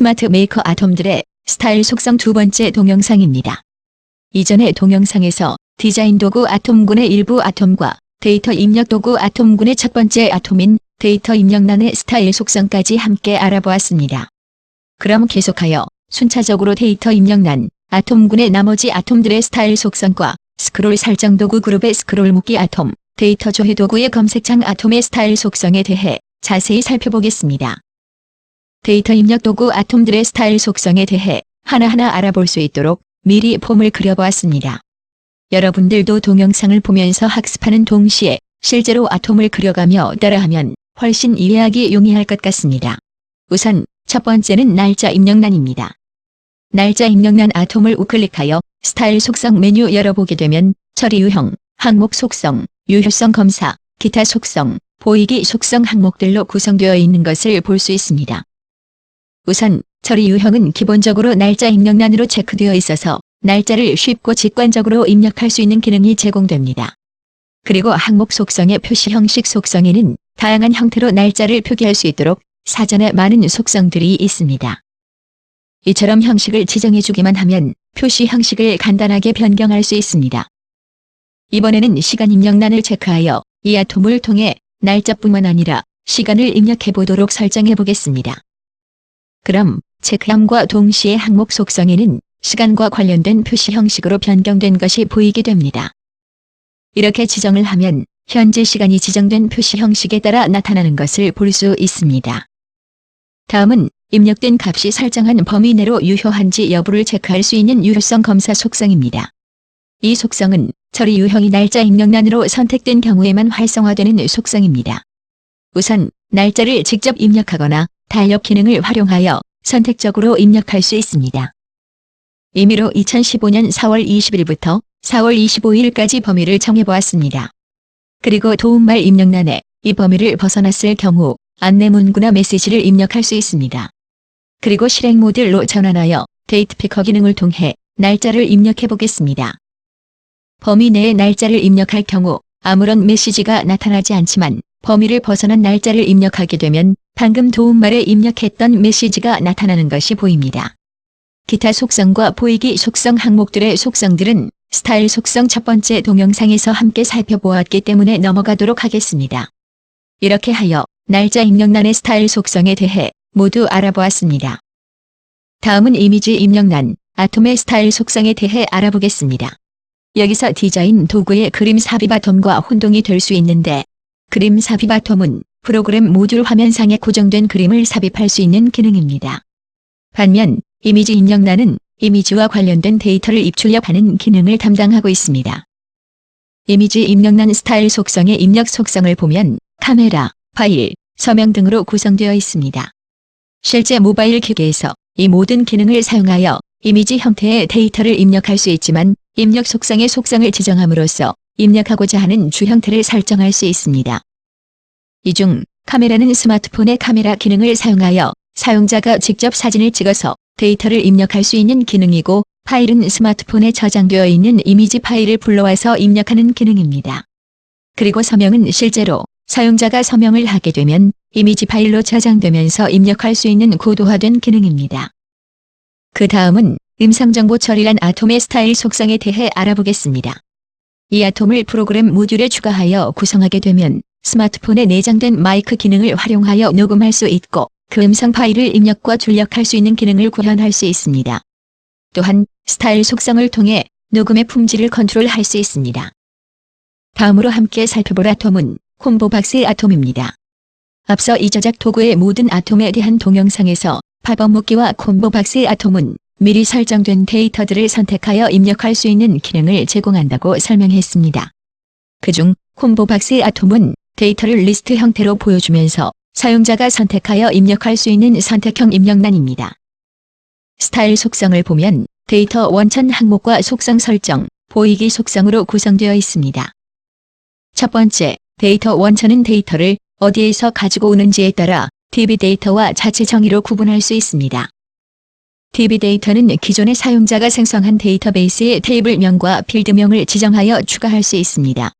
스마트 메이커 아톰들의 스타일 속성 두 번째 동영상입니다. 이전의 동영상에서 디자인 도구 아톰군의 일부 아톰과 데이터 입력 도구 아톰군의 첫 번째 아톰인 데이터 입력란의 스타일 속성까지 함께 알아보았습니다. 그럼 계속하여 순차적으로 데이터 입력란 아톰군의 나머지 아톰들의 스타일 속성과 스크롤 설정 도구 그룹의 스크롤 묶기 아톰, 데이터 조회 도구의 검색창 아톰의 스타일 속성에 대해 자세히 살펴보겠습니다. 데이터 입력 도구 아톰들의 스타일 속성에 대해 하나하나 알아볼 수 있도록 미리 폼을 그려보았습니다. 여러분들도 동영상을 보면서 학습하는 동시에 실제로 아톰을 그려가며 따라하면 훨씬 이해하기 용이할 것 같습니다. 우선 첫 번째는 날짜 입력란입니다. 날짜 입력란 아톰을 우클릭하여 스타일 속성 메뉴 열어보게 되면 처리 유형, 항목 속성, 유효성 검사, 기타 속성, 보이기 속성 항목들로 구성되어 있는 것을 볼 수 있습니다. 우선 처리 유형은 기본적으로 날짜 입력란으로 체크되어 있어서 날짜를 쉽고 직관적으로 입력할 수 있는 기능이 제공됩니다. 그리고 항목 속성의 표시 형식 속성에는 다양한 형태로 날짜를 표기할 수 있도록 사전에 많은 속성들이 있습니다. 이처럼 형식을 지정해주기만 하면 표시 형식을 간단하게 변경할 수 있습니다. 이번에는 시간 입력란을 체크하여 이 아톰을 통해 날짜뿐만 아니라 시간을 입력해 보도록 설정해 보겠습니다. 그럼 체크함과 동시에 항목 속성에는 시간과 관련된 표시 형식으로 변경된 것이 보이게 됩니다. 이렇게 지정을 하면 현재 시간이 지정된 표시 형식에 따라 나타나는 것을 볼 수 있습니다. 다음은 입력된 값이 설정한 범위 내로 유효한지 여부를 체크할 수 있는 유효성 검사 속성입니다. 이 속성은 처리 유형이 날짜 입력란으로 선택된 경우에만 활성화되는 속성입니다. 우선 날짜를 직접 입력하거나 달력 기능을 활용하여 선택적으로 입력할 수 있습니다. 임의로 2015년 4월 20일부터 4월 25일까지 범위를 정해보았습니다. 그리고 도움말 입력란에 이 범위를 벗어났을 경우 안내 문구나 메시지를 입력할 수 있습니다. 그리고 실행 모델로 전환하여 데이트 피커 기능을 통해 날짜를 입력해 보겠습니다. 범위 내에 날짜를 입력할 경우 아무런 메시지가 나타나지 않지만 범위를 벗어난 날짜를 입력하게 되면 방금 도움말에 입력했던 메시지가 나타나는 것이 보입니다. 기타 속성과 보이기 속성 항목들의 속성들은 스타일 속성 첫 번째 동영상에서 함께 살펴보았기 때문에 넘어가도록 하겠습니다. 이렇게 하여 날짜 입력란의 스타일 속성에 대해 모두 알아보았습니다. 다음은 이미지 입력란, 아톰의 스타일 속성에 대해 알아보겠습니다. 여기서 디자인 도구의 그림 삽입 아톰과 혼동이 될 수 있는데 그림 삽입 아톰은 프로그램 모듈 화면상에 고정된 그림을 삽입할 수 있는 기능입니다. 반면 이미지 입력란은 이미지와 관련된 데이터를 입출력하는 기능을 담당하고 있습니다. 이미지 입력란 스타일 속성의 입력 속성을 보면 카메라, 파일, 서명 등으로 구성되어 있습니다. 실제 모바일 기계에서 이 모든 기능을 사용하여 이미지 형태의 데이터를 입력할 수 있지만 입력 속성의 속성을 지정함으로써 입력하고자 하는 주 형태를 설정할 수 있습니다. 이 중 카메라는 스마트폰의 카메라 기능을 사용하여 사용자가 직접 사진을 찍어서 데이터를 입력할 수 있는 기능이고 파일은 스마트폰에 저장되어 있는 이미지 파일을 불러와서 입력하는 기능입니다. 그리고 서명은 실제로 사용자가 서명을 하게 되면 이미지 파일로 저장되면서 입력할 수 있는 고도화된 기능입니다. 그 다음은 음성정보 처리란 아톰의 스타일 속성에 대해 알아보겠습니다. 이 아톰을 프로그램 모듈에 추가하여 구성하게 되면 스마트폰에 내장된 마이크 기능을 활용하여 녹음할 수 있고 그 음성 파일을 입력과 출력할 수 있는 기능을 구현할 수 있습니다. 또한 스타일 속성을 통해 녹음의 품질을 컨트롤할 수 있습니다. 다음으로 함께 살펴볼 아톰은 콤보박스 아톰입니다. 앞서 이 저작 도구의 모든 아톰에 대한 동영상에서 팝업 묶기와 콤보박스 아톰은 미리 설정된 데이터들을 선택하여 입력할 수 있는 기능을 제공한다고 설명했습니다. 그중 콤보박스 아톰은 데이터를 리스트 형태로 보여주면서 사용자가 선택하여 입력할 수 있는 선택형 입력란입니다. 스타일 속성을 보면 데이터 원천 항목과 속성 설정, 보이기 속성으로 구성되어 있습니다. 첫 번째, 데이터 원천은 데이터를 어디에서 가지고 오는지에 따라 DB 데이터와 자체 정의로 구분할 수 있습니다. DB 데이터는 기존의 사용자가 생성한 데이터베이스의 테이블명과 필드명을 지정하여 추가할 수 있습니다.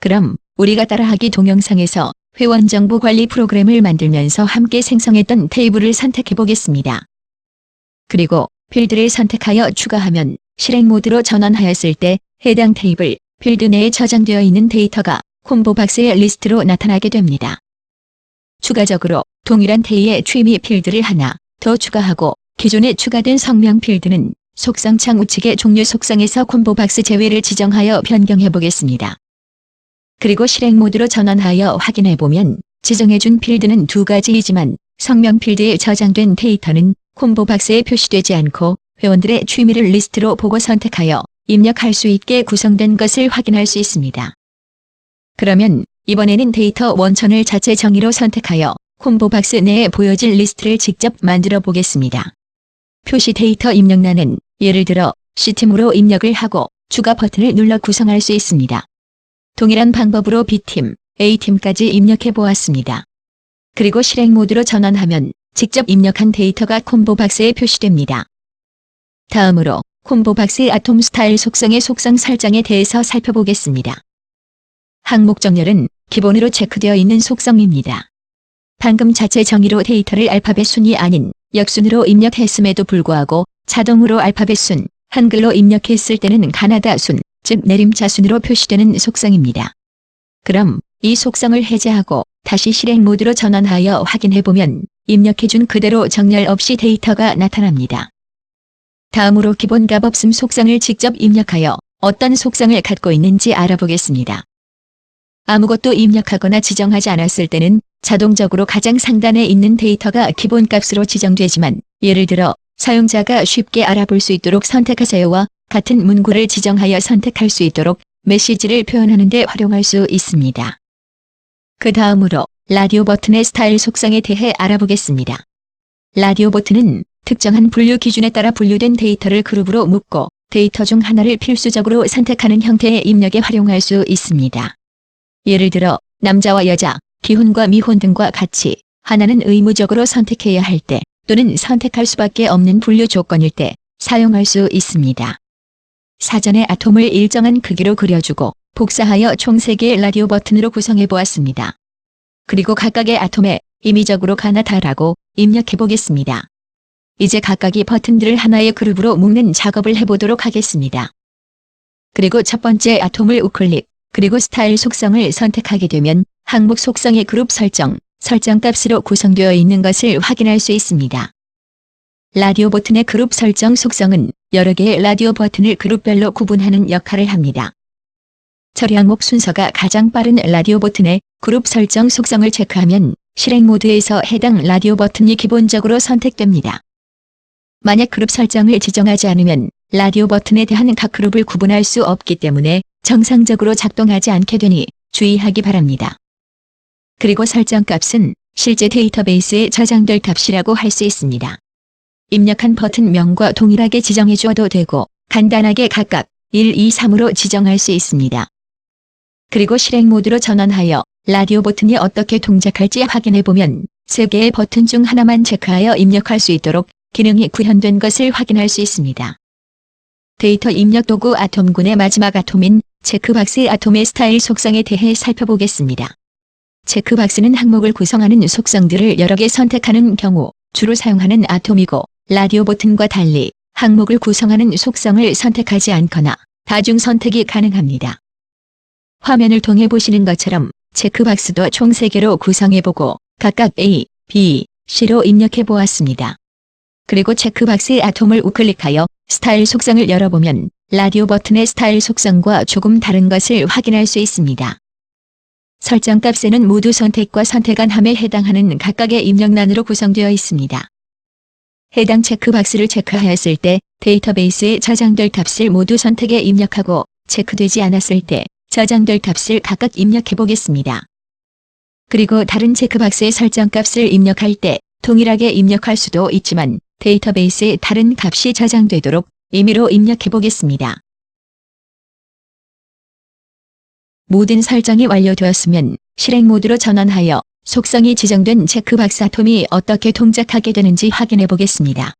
그럼 우리가 따라하기 동영상에서 회원 정보 관리 프로그램을 만들면서 함께 생성했던 테이블을 선택해 보겠습니다. 그리고 필드를 선택하여 추가하면 실행 모드로 전환하였을 때 해당 테이블 필드 내에 저장되어 있는 데이터가 콤보 박스의 리스트로 나타나게 됩니다. 추가적으로 동일한 테이에 취미 필드를 하나 더 추가하고 기존에 추가된 성명 필드는 속성창 우측의 종류 속성에서 콤보 박스 제외를 지정하여 변경해 보겠습니다. 그리고 실행 모드로 전환하여 확인해 보면 지정해준 필드는 두 가지이지만 성명 필드에 저장된 데이터는 콤보 박스에 표시되지 않고 회원들의 취미를 리스트로 보고 선택하여 입력할 수 있게 구성된 것을 확인할 수 있습니다. 그러면 이번에는 데이터 원천을 자체 정의로 선택하여 콤보 박스 내에 보여질 리스트를 직접 만들어 보겠습니다. 표시 데이터 입력란은 예를 들어 C팀으로 입력을 하고 추가 버튼을 눌러 구성할 수 있습니다. 동일한 방법으로 B팀, A팀까지 입력해 보았습니다. 그리고 실행 모드로 전환하면 직접 입력한 데이터가 콤보 박스에 표시됩니다. 다음으로 콤보 박스의 아톰 스타일 속성의 속성 설정에 대해서 살펴보겠습니다. 항목 정렬은 기본으로 체크되어 있는 속성입니다. 방금 자체 정의로 데이터를 알파벳 순이 아닌 역순으로 입력했음에도 불구하고 자동으로 알파벳 순, 한글로 입력했을 때는 가나다 순, 즉 내림차 순으로 표시되는 속성입니다. 그럼 이 속성을 해제하고 다시 실행 모드로 전환하여 확인해보면 입력해준 그대로 정렬 없이 데이터가 나타납니다. 다음으로 기본 값 없음 속성을 직접 입력하여 어떤 속성을 갖고 있는지 알아보겠습니다. 아무것도 입력하거나 지정하지 않았을 때는 자동적으로 가장 상단에 있는 데이터가 기본값으로 지정되지만 예를 들어 사용자가 쉽게 알아볼 수 있도록 선택하세요와 같은 문구를 지정하여 선택할 수 있도록 메시지를 표현하는 데 활용할 수 있습니다. 그 다음으로 라디오 버튼의 스타일 속성에 대해 알아보겠습니다. 라디오 버튼은 특정한 분류 기준에 따라 분류된 데이터를 그룹으로 묶고 데이터 중 하나를 필수적으로 선택하는 형태의 입력에 활용할 수 있습니다. 예를 들어 남자와 여자, 기혼과 미혼 등과 같이 하나는 의무적으로 선택해야 할 때 또는 선택할 수밖에 없는 분류 조건일 때 사용할 수 있습니다. 사전에 아톰을 일정한 크기로 그려주고 복사하여 총 3개의 라디오 버튼으로 구성해 보았습니다. 그리고 각각의 아톰에 임의적으로 가나다라고 입력해 보겠습니다. 이제 각각의 버튼들을 하나의 그룹으로 묶는 작업을 해보도록 하겠습니다. 그리고 첫 번째 아톰을 우클릭, 그리고 스타일 속성을 선택하게 되면 항목 속성의 그룹 설정, 설정 값으로 구성되어 있는 것을 확인할 수 있습니다. 라디오 버튼의 그룹 설정 속성은 여러 개의 라디오 버튼을 그룹별로 구분하는 역할을 합니다. 처리 항목 순서가 가장 빠른 라디오 버튼의 그룹 설정 속성을 체크하면 실행 모드에서 해당 라디오 버튼이 기본적으로 선택됩니다. 만약 그룹 설정을 지정하지 않으면 라디오 버튼에 대한 각 그룹을 구분할 수 없기 때문에 정상적으로 작동하지 않게 되니 주의하기 바랍니다. 그리고 설정 값은 실제 데이터베이스에 저장될 값이라고 할 수 있습니다. 입력한 버튼명과 동일하게 지정해 주어도 되고 간단하게 각각 1, 2, 3으로 지정할 수 있습니다. 그리고 실행 모드로 전환하여 라디오 버튼이 어떻게 동작할지 확인해 보면 3개의 버튼 중 하나만 체크하여 입력할 수 있도록 기능이 구현된 것을 확인할 수 있습니다. 데이터 입력 도구 아톰군의 마지막 아톰인 체크박스 아톰의 스타일 속성에 대해 살펴보겠습니다. 체크 박스는 항목을 구성하는 속성들을 여러 개 선택하는 경우 주로 사용하는 아톰이고 라디오 버튼과 달리 항목을 구성하는 속성을 선택하지 않거나 다중 선택이 가능합니다. 화면을 통해 보시는 것처럼 체크박스도 총 3개로 구성해보고 각각 A, B, C로 입력해 보았습니다. 그리고 체크박스의 아톰을 우클릭하여 스타일 속성을 열어보면 라디오 버튼의 스타일 속성과 조금 다른 것을 확인할 수 있습니다. 설정 값에는 모두 선택과 선택한 함에 해당하는 각각의 입력란으로 구성되어 있습니다. 해당 체크박스를 체크하였을 때 데이터베이스에 저장될 값을 모두 선택에 입력하고 체크되지 않았을 때 저장될 값을 각각 입력해 보겠습니다. 그리고 다른 체크박스의 설정 값을 입력할 때 동일하게 입력할 수도 있지만 데이터베이스에 다른 값이 저장되도록 임의로 입력해 보겠습니다. 모든 설정이 완료되었으면 실행 모드로 전환하여 속성이 지정된 체크 박스 아톰이 어떻게 동작하게 되는지 확인해 보겠습니다.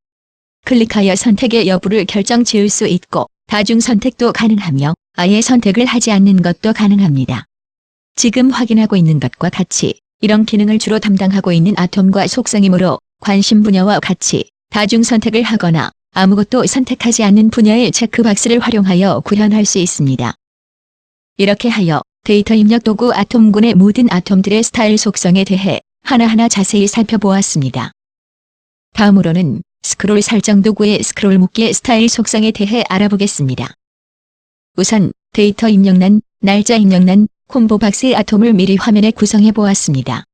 클릭하여 선택의 여부를 결정 지을 수 있고 다중 선택도 가능하며 아예 선택을 하지 않는 것도 가능합니다. 지금 확인하고 있는 것과 같이 이런 기능을 주로 담당하고 있는 아톰과 속성이므로 관심 분야와 같이 다중 선택을 하거나 아무것도 선택하지 않는 분야의 체크박스를 활용하여 구현할 수 있습니다. 이렇게 하여 데이터 입력 도구 아톰군의 모든 아톰들의 스타일 속성에 대해 하나하나 자세히 살펴보았습니다. 다음으로는 스크롤 설정 도구의 스크롤 묶기의 스타일 속성에 대해 알아보겠습니다. 우선 데이터 입력란, 날짜 입력란, 콤보 박스 아톰을 미리 화면에 구성해 보았습니다.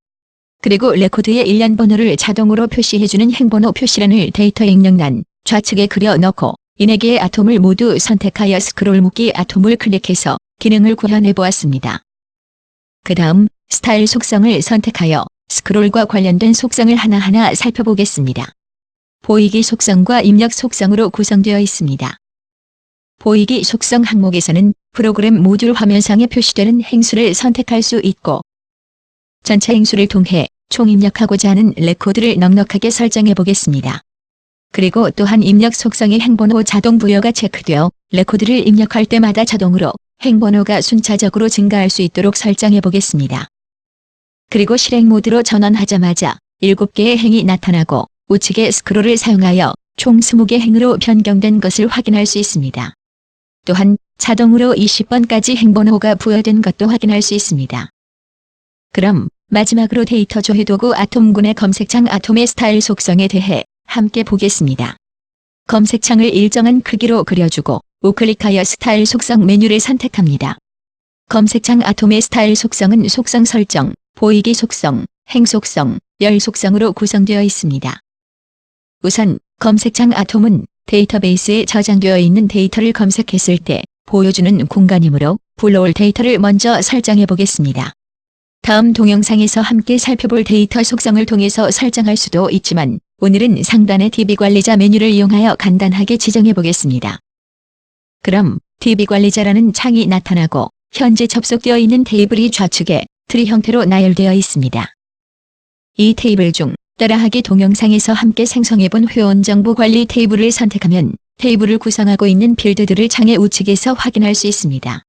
그리고 레코드의 일련 번호를 자동으로 표시해주는 행번호 표시란을 데이터 입력란, 좌측에 그려 넣고 이 4개의 아톰을 모두 선택하여 스크롤 묶기 아톰을 클릭해서 기능을 구현해 보았습니다. 그 다음 스타일 속성을 선택하여 스크롤과 관련된 속성을 하나하나 살펴보겠습니다. 보이기 속성과 입력 속성으로 구성되어 있습니다. 보이기 속성 항목에서는 프로그램 모듈 화면상에 표시되는 행수를 선택할 수 있고 전체 행수를 통해 총 입력하고자 하는 레코드를 넉넉하게 설정해 보겠습니다. 그리고 또한 입력 속성의 행번호 자동 부여가 체크되어 레코드를 입력할 때마다 자동으로 행번호가 순차적으로 증가할 수 있도록 설정해 보겠습니다. 그리고 실행 모드로 전환하자마자 7개의 행이 나타나고 우측의 스크롤을 사용하여 총 20개 행으로 변경된 것을 확인할 수 있습니다. 또한 자동으로 20번까지 행번호가 부여된 것도 확인할 수 있습니다. 그럼 마지막으로 데이터 조회 도구 아톰군의 검색창 아톰의 스타일 속성에 대해 함께 보겠습니다. 검색창을 일정한 크기로 그려주고 우클릭하여 스타일 속성 메뉴를 선택합니다. 검색창 아톰의 스타일 속성은 속성 설정, 보이기 속성, 행 속성, 열 속성으로 구성되어 있습니다. 우선 검색창 아톰은 데이터베이스에 저장되어 있는 데이터를 검색했을 때 보여주는 공간이므로 불러올 데이터를 먼저 설정해 보겠습니다. 다음 동영상에서 함께 살펴볼 데이터 속성을 통해서 설정할 수도 있지만 오늘은 상단의 DB 관리자 메뉴를 이용하여 간단하게 지정해 보겠습니다. 그럼 DB 관리자라는 창이 나타나고 현재 접속되어 있는 테이블이 좌측에 트리 형태로 나열되어 있습니다. 이 테이블 중 따라하기 동영상에서 함께 생성해본 회원 정보 관리 테이블을 선택하면 테이블을 구성하고 있는 필드들을 창의 우측에서 확인할 수 있습니다.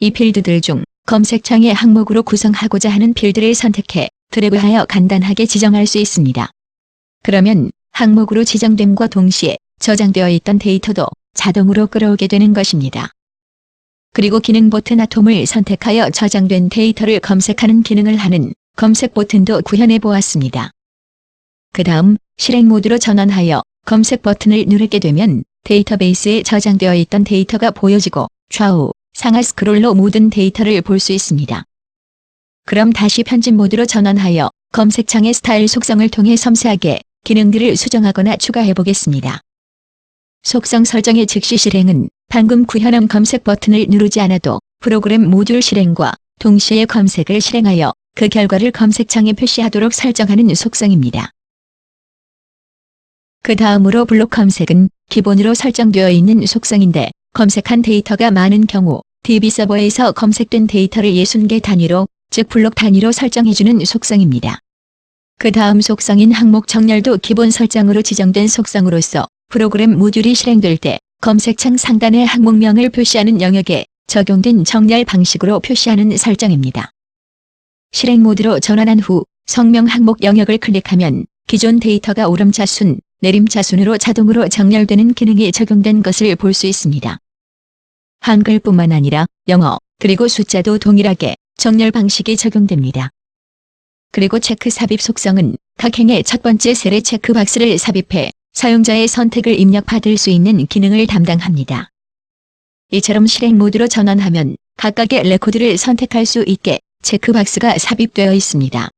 이 필드들 중 검색창의 항목으로 구성하고자 하는 필드를 선택해 드래그하여 간단하게 지정할 수 있습니다. 그러면 항목으로 지정됨과 동시에 저장되어 있던 데이터도 자동으로 끌어오게 되는 것입니다. 그리고 기능 버튼 아톰을 선택하여 저장된 데이터를 검색하는 기능을 하는 검색 버튼도 구현해 보았습니다. 그 다음 실행 모드로 전환하여 검색 버튼을 누르게 되면 데이터베이스에 저장되어 있던 데이터가 보여지고 좌우, 상하 스크롤로 모든 데이터를 볼 수 있습니다. 그럼 다시 편집 모드로 전환하여 검색창의 스타일 속성을 통해 섬세하게 기능들을 수정하거나 추가해 보겠습니다. 속성 설정의 즉시 실행은 방금 구현한 검색 버튼을 누르지 않아도 프로그램 모듈 실행과 동시에 검색을 실행하여 그 결과를 검색창에 표시하도록 설정하는 속성입니다. 그 다음으로 블록 검색은 기본으로 설정되어 있는 속성인데 검색한 데이터가 많은 경우 DB 서버에서 검색된 데이터를 60개 단위로 즉 블록 단위로 설정해주는 속성입니다. 그 다음 속성인 항목 정렬도 기본 설정으로 지정된 속성으로서 프로그램 모듈이 실행될 때 검색창 상단의 항목명을 표시하는 영역에 적용된 정렬 방식으로 표시하는 설정입니다. 실행 모드로 전환한 후 성명 항목 영역을 클릭하면 기존 데이터가 오름차순, 내림차순으로 자동으로 정렬되는 기능이 적용된 것을 볼 수 있습니다. 한글뿐만 아니라 영어, 그리고 숫자도 동일하게 정렬 방식이 적용됩니다. 그리고 체크 삽입 속성은 각 행의 첫 번째 셀에 체크 박스를 삽입해 사용자의 선택을 입력받을 수 있는 기능을 담당합니다. 이처럼 실행 모드로 전환하면 각각의 레코드를 선택할 수 있게 체크박스가 삽입되어 있습니다.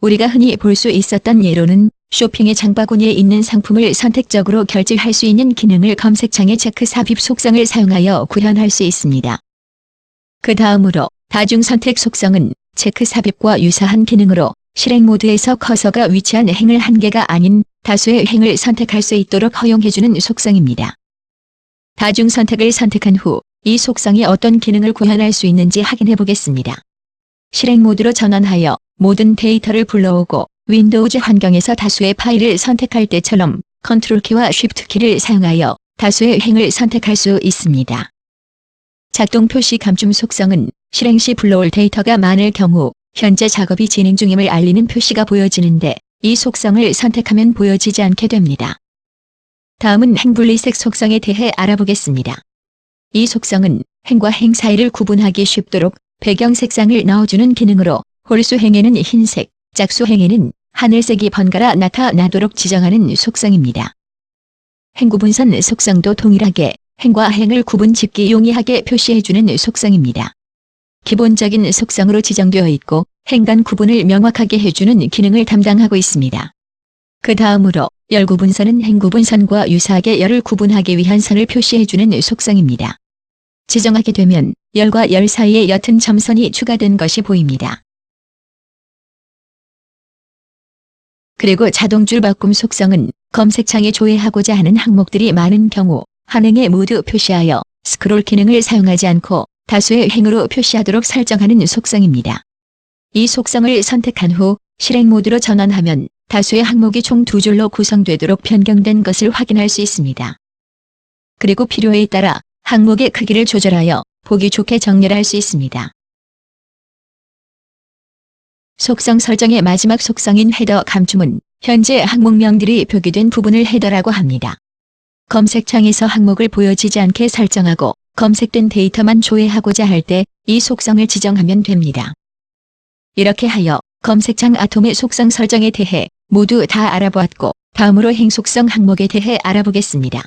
우리가 흔히 볼 수 있었던 예로는 쇼핑의 장바구니에 있는 상품을 선택적으로 결제할 수 있는 기능을 검색창의 체크 삽입 속성을 사용하여 구현할 수 있습니다. 그 다음으로 다중 선택 속성은 체크 삽입과 유사한 기능으로 실행 모드에서 커서가 위치한 행을 한 개가 아닌 다수의 행을 선택할 수 있도록 허용해주는 속성입니다. 다중 선택을 선택한 후 이 속성이 어떤 기능을 구현할 수 있는지 확인해 보겠습니다. 실행 모드로 전환하여 모든 데이터를 불러오고 윈도우즈 환경에서 다수의 파일을 선택할 때처럼 컨트롤 키와 쉬프트 키를 사용하여 다수의 행을 선택할 수 있습니다. 작동 표시 감춤 속성은 실행 시 불러올 데이터가 많을 경우 현재 작업이 진행 중임을 알리는 표시가 보여지는데 이 속성을 선택하면 보여지지 않게 됩니다. 다음은 행분리색 속성에 대해 알아보겠습니다. 이 속성은 행과 행 사이를 구분하기 쉽도록 배경 색상을 넣어주는 기능으로 홀수행에는 흰색, 짝수행에는 하늘색이 번갈아 나타나도록 지정하는 속성입니다. 행구분선 속성도 동일하게 행과 행을 구분 짓기 용이하게 표시해주는 속성입니다. 기본적인 속성으로 지정되어 있고 행간 구분을 명확하게 해주는 기능을 담당하고 있습니다. 그 다음으로 열구분선은 행구분선과 유사하게 열을 구분하기 위한 선을 표시해주는 속성입니다. 지정하게 되면 열과 열 사이에 옅은 점선이 추가된 것이 보입니다. 그리고 자동줄 바꿈 속성은 검색창에 조회하고자 하는 항목들이 많은 경우 한 행에 모두 표시하여 스크롤 기능을 사용하지 않고 다수의 행으로 표시하도록 설정하는 속성입니다. 이 속성을 선택한 후 실행 모드로 전환하면 다수의 항목이 총 두 줄로 구성되도록 변경된 것을 확인할 수 있습니다. 그리고 필요에 따라 항목의 크기를 조절하여 보기 좋게 정렬할 수 있습니다. 속성 설정의 마지막 속성인 헤더 감춤은 현재 항목명들이 표기된 부분을 헤더라고 합니다. 검색창에서 항목을 보여지지 않게 설정하고 검색된 데이터만 조회하고자 할 때 이 속성을 지정하면 됩니다. 이렇게 하여 검색창 아톰의 속성 설정에 대해 모두 다 알아보았고 다음으로 행 속성 항목에 대해 알아보겠습니다.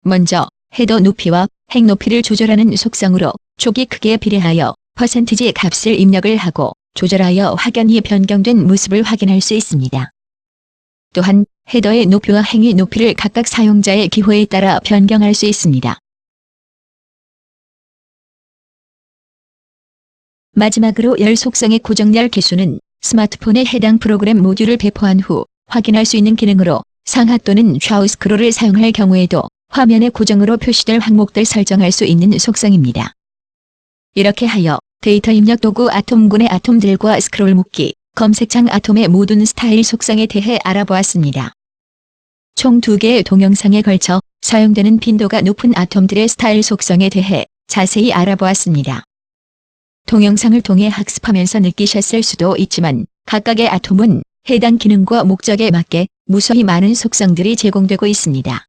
먼저 헤더 높이와 행 높이를 조절하는 속성으로 초기 크기에 비례하여 퍼센티지 값을 입력을 하고 조절하여 확연히 변경된 모습을 확인할 수 있습니다. 또한 헤더의 높이와 행의 높이를 각각 사용자의 기호에 따라 변경할 수 있습니다. 마지막으로 열 속성의 고정열 개수는 스마트폰에 해당 프로그램 모듈을 배포한 후 확인할 수 있는 기능으로 상하 또는 좌우 스크롤을 사용할 경우에도 화면에 고정으로 표시될 항목들 설정할 수 있는 속성입니다. 이렇게 하여 데이터 입력 도구 아톰군의 아톰들과 스크롤 묶기, 검색창 아톰의 모든 스타일 속성에 대해 알아보았습니다. 총두 개의 동영상에 걸쳐 사용되는 빈도가 높은 아톰들의 스타일 속성에 대해 자세히 알아보았습니다. 동영상을 통해 학습하면서 느끼셨을 수도 있지만 각각의 아톰은 해당 기능과 목적에 맞게 무수히 많은 속성들이 제공되고 있습니다.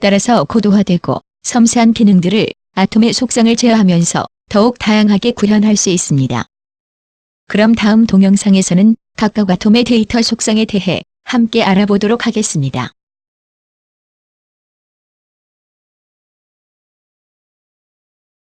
따라서 고도화되고 섬세한 기능들을 아톰의 속성을 제어하면서 더욱 다양하게 구현할 수 있습니다. 그럼 다음 동영상에서는 각각 아톰의 데이터 속성에 대해 함께 알아보도록 하겠습니다.